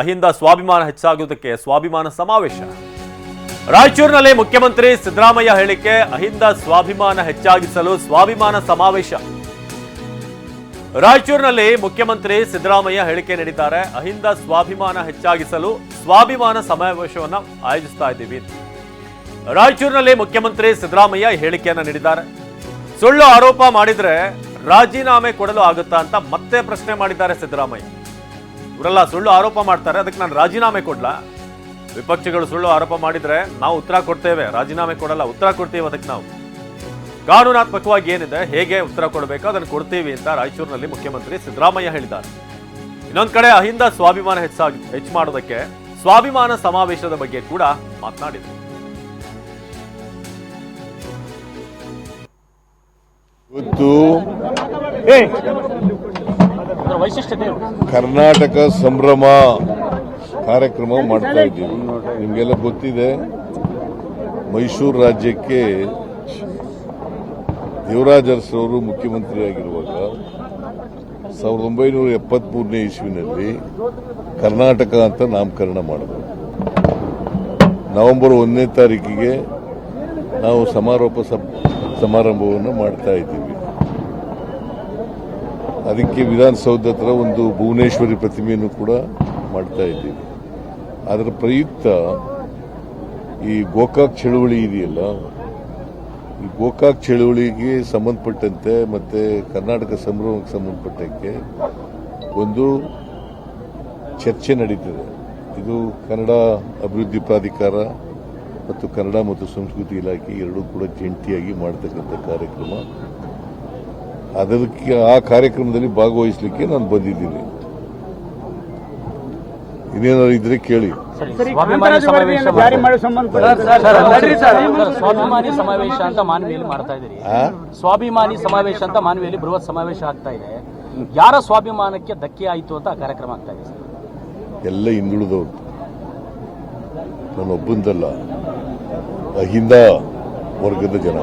ಅಹಿಂದ ಸ್ವಾಭಿಮಾನ ಹೆಚ್ಚಾಗುವುದಕ್ಕೆ ಸ್ವಾಭಿಮಾನ ಸಮಾವೇಶ. ರಾಯಚೂರಿನಲ್ಲಿ ಮುಖ್ಯಮಂತ್ರಿ ಸಿದ್ದರಾಮಯ್ಯ ಹೇಳಿಕೆ, ಅಹಿಂದ ಸ್ವಾಭಿಮಾನ ಹೆಚ್ಚಾಗಿಸಲು ಸ್ವಾಭಿಮಾನ ಸಮಾವೇಶ. ರಾಯಚೂರಿನಲ್ಲಿ ಮುಖ್ಯಮಂತ್ರಿ ಸಿದ್ದರಾಮಯ್ಯ ಹೇಳಿಕೆ ನೀಡಿದ್ದಾರೆ, ಅಹಿಂದ ಸ್ವಾಭಿಮಾನ ಹೆಚ್ಚಾಗಿಸಲು ಸ್ವಾಭಿಮಾನ ಸಮಾವೇಶವನ್ನು ಆಯೋಜಿಸ್ತಾ ಇದ್ದೀವಿ. ರಾಯಚೂರಿನಲ್ಲಿ ಮುಖ್ಯಮಂತ್ರಿ ಸಿದ್ದರಾಮಯ್ಯ ಹೇಳಿಕೆಯನ್ನ ನೀಡಿದ್ದಾರೆ. ಸುಳ್ಳು ಆರೋಪ ಮಾಡಿದರೆ ರಾಜೀನಾಮೆ ಕೊಡಲು ಆಗುತ್ತಾ ಅಂತ ಮತ್ತೆ ಪ್ರಶ್ನೆ ಮಾಡಿದ್ದಾರೆ ಸಿದ್ದರಾಮಯ್ಯ. ಇವರೆಲ್ಲ ಸುಳ್ಳು ಆರೋಪ ಮಾಡ್ತಾರೆ ಅದಕ್ಕೆ ನಾನು ರಾಜೀನಾಮೆ ಕೊಡ್ಲಾ? ವಿಪಕ್ಷಗಳು ಸುಳ್ಳು ಆರೋಪ ಮಾಡಿದ್ರೆ ನಾವು ಉತ್ತರ ಕೊಡ್ತೇವೆ. ರಾಜೀನಾಮೆ ಕೊಡಲ್ಲ ಉತ್ತರ ಕೊಡ್ತೀವಿ ಅದಕ್ಕೆ ನಾವು. ಕಾನೂನಾತ್ಮಕವಾಗಿ ಏನಿದೆ ಹೇಗೆ ಉತ್ತರ ಕೊಡಬೇಕು ಅದನ್ನು ಕೊಡ್ತೀವಿ ಅಂತ ರಾಯಚೂರಿನಲ್ಲಿ ಮುಖ್ಯಮಂತ್ರಿ ಸಿದ್ದರಾಮಯ್ಯ ಹೇಳಿದ್ದಾರೆ. ಇನ್ನೊಂದು ಕಡೆ ಅಹಿಂದ ಸ್ವಾಭಿಮಾನ ಹೆಚ್ಚಾಗಿ ಹೆಚ್ಚು ಮಾಡೋದಕ್ಕೆ ಸ್ವಾಭಿಮಾನ ಸಮಾವೇಶದ ಬಗ್ಗೆ ಕೂಡ ಮಾತನಾಡಿದರು. ಇವತ್ತು? ಕರ್ನಾಟಕ ಸಂಭ್ರಮ ಕಾರ್ಯಕ್ರಮ ಮಾಡ್ತಾ ಇದ್ದೀವಿ. ನಿಮಗೆಲ್ಲ ಗೊತ್ತಿದೆ, ಮೈಸೂರು ರಾಜ್ಯಕ್ಕೆ ದೇವರಾಜ ಅರಸರವರು ಮುಖ್ಯಮಂತ್ರಿಯಾಗಿರುವಾಗ ಸಾವಿರದ ಒಂಬೈನೂರ ಎಪ್ಪತ್ಮೂರನೇ ಇಸ್ವಿನಲ್ಲಿ ಕರ್ನಾಟಕ ಅಂತ ನಾಮಕರಣ ಮಾಡಿದ್ರು. ನವೆಂಬರ್ ಒಂದನೇ ತಾರೀಕಿಗೆ ನಾವು ಸಮಾರೋಪ ಸಮಾರಂಭವನ್ನು ಮಾಡ್ತಾ ಇದ್ದೀವಿ. ಅದಕ್ಕೆ ವಿಧಾನಸೌಧ ಹತ್ರ ಒಂದು ಭುವನೇಶ್ವರಿ ಪ್ರತಿಮೆಯನ್ನು ಕೂಡ ಮಾಡ್ತಾ ಇದ್ದೀವಿ. ಅದರ ಪ್ರಯುಕ್ತ ಈ ಗೋಕಾಕ್ ಚಳುವಳಿ ಇದೆಯಲ್ಲ, ಈ ಗೋಕಾಕ್ ಚಳುವಳಿಗೆ ಸಂಬಂಧಪಟ್ಟಂತೆ ಮತ್ತೆ ಕರ್ನಾಟಕ ಸಂಭ್ರಮಕ್ಕೆ ಸಂಬಂಧಪಟ್ಟಂತೆ ಒಂದು ಚರ್ಚೆ ನಡೀತದೆ. ಇದು ಕನ್ನಡ ಅಭಿವೃದ್ಧಿ ಪ್ರಾಧಿಕಾರ ಮತ್ತು ಕನ್ನಡ ಮತ್ತು ಸಂಸ್ಕೃತಿ ಇಲಾಖೆ ಎರಡೂ ಕೂಡ ಜಂಟಿಯಾಗಿ ಮಾಡತಕ್ಕಂಥ ಕಾರ್ಯಕ್ರಮ. ಅದಕ್ಕೆ ಆ ಕಾರ್ಯಕ್ರಮದಲ್ಲಿ ಭಾಗವಹಿಸಲಿಕ್ಕೆ ನಾನು ಬಂದಿದ್ದೀನಿ. ಇನ್ನೇನಾದ್ರು ಇದ್ರೆ ಕೇಳಿ. ಸರಿ, ಸ್ವಾಭಿಮಾನಿ ಸಮಾವೇಶ ಜಾರಿ ಮಾಡೋ ಸಂಬಂಧ ಸರ್, ಸರ್, ಸರ್, ಸ್ವಾಭಿಮಾನಿ ಸಮಾವೇಶ ಅಂತ ಮಾನವಿಯಲ್ಲಿ ಮಾಡ್ತಾ ಇದ್ದೀರಿ? ಸ್ವಾಭಿಮಾನಿ ಸಮಾವೇಶ ಅಂತ ಮಾನವಿಯಲ್ಲಿ ಬೃಹತ್ ಸಮಾವೇಶ ಆಗ್ತಾ ಇದೆ. ಯಾರ ಸ್ವಾಭಿಮಾನಕ್ಕೆ ಧಕ್ಕೆ ಆಯಿತು ಅಂತ ಆ ಕಾರ್ಯಕ್ರಮ ಆಗ್ತಾ ಇದೆ ಸರ್? ಎಲ್ಲ ಹಿಂದುಳಿದವರು. ನಾನೊಬ್ಬಂದಲ್ಲ. ಅಹಿಂದ ವರ್ಗದ ಜನ.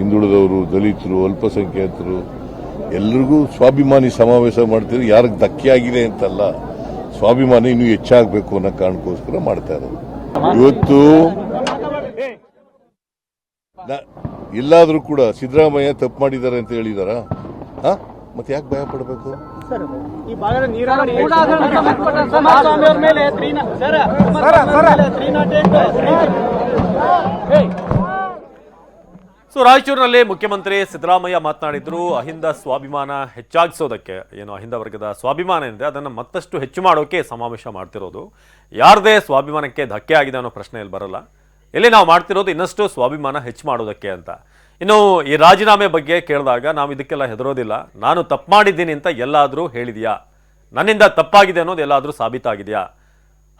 ಹಿಂದುಳಿದವರು ದಲಿತರು ಅಲ್ಪಸಂಖ್ಯಾತರು ಎಲ್ರಿಗೂ ಸ್ವಾಭಿಮಾನಿ ಸಮಾವೇಶ ಮಾಡ್ತಿದ್ರು ಯಾರಿಗೆ ಧಕ್ಕೆ ಆಗಿದೆ ಅಂತಲ್ಲ ಸ್ವಾಭಿಮಾನಿ ಇನ್ನೂ ಹೆಚ್ಚಾಗಬೇಕು ಅನ್ನೋ ಕಾರಣಕ್ಕೋಸ್ಕರ ಮಾಡ್ತಾ ಇರೋದು. ಇವತ್ತು ಎಲ್ಲಾದರೂ ಕೂಡ ಸಿದ್ದರಾಮಯ್ಯ ತಪ್ಪು ಮಾಡಿದ್ದಾರೆ ಅಂತ ಹೇಳಿದಾರ? ಮತ್ತೆ ಯಾಕೆ ಭಯ ಪಡಬೇಕು? ಸರ್ ಈ ಭಾಗದ ನೀರಾವರಿ ಕುಮಾರಸ್ವಾಮಿ ಅವ್ರ ಮೇಲೆ ಸೊ ರಾಯಚೂರಿನಲ್ಲಿ ಮುಖ್ಯಮಂತ್ರಿ ಸಿದ್ದರಾಮಯ್ಯ ಮಾತನಾಡಿದ್ರು, ಅಹಿಂದ ಸ್ವಾಭಿಮಾನ ಹೆಚ್ಚಾಗಿಸೋದಕ್ಕೆ, ಏನು ಅಹಿಂದ ವರ್ಗದ ಸ್ವಾಭಿಮಾನ ಏನಿದೆ, ಅದನ್ನು ಮತ್ತಷ್ಟು ಹೆಚ್ಚು ಮಾಡೋಕೆ ಸಮಾವೇಶ ಮಾಡ್ತಿರೋದು. ಯಾರದೇ ಸ್ವಾಭಿಮಾನಕ್ಕೆ ಧಕ್ಕೆ ಆಗಿದೆ ಅನ್ನೋ ಪ್ರಶ್ನೆ ಇಲ್ಲಿ ಬರಲ್ಲ. ಇಲ್ಲಿ ನಾವು ಮಾಡ್ತಿರೋದು ಇನ್ನಷ್ಟು ಸ್ವಾಭಿಮಾನ ಹೆಚ್ಚು ಮಾಡೋದಕ್ಕೆ ಅಂತ. ಇನ್ನು ಈ ರಾಜೀನಾಮೆ ಬಗ್ಗೆ ಕೇಳಿದಾಗ ನಾವು ಇದಕ್ಕೆಲ್ಲ ಹೆದರೋದಿಲ್ಲ. ನಾನು ತಪ್ಪು ಮಾಡಿದ್ದೀನಿ ಅಂತ ಎಲ್ಲಾದರೂ ಹೇಳಿದೆಯಾ? ನನ್ನಿಂದ ತಪ್ಪಾಗಿದೆ ಅನ್ನೋದು ಎಲ್ಲಾದರೂ ಸಾಬೀತಾಗಿದೆಯಾ?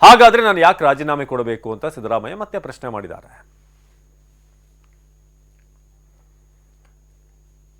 ಹಾಗಾದ್ರೆ ನಾನು ಯಾಕೆ ರಾಜೀನಾಮೆ ಕೊಡಬೇಕು ಅಂತ ಸಿದ್ದರಾಮಯ್ಯ ಮತ್ತೆ ಪ್ರಶ್ನೆ ಮಾಡಿದ್ದಾರೆ.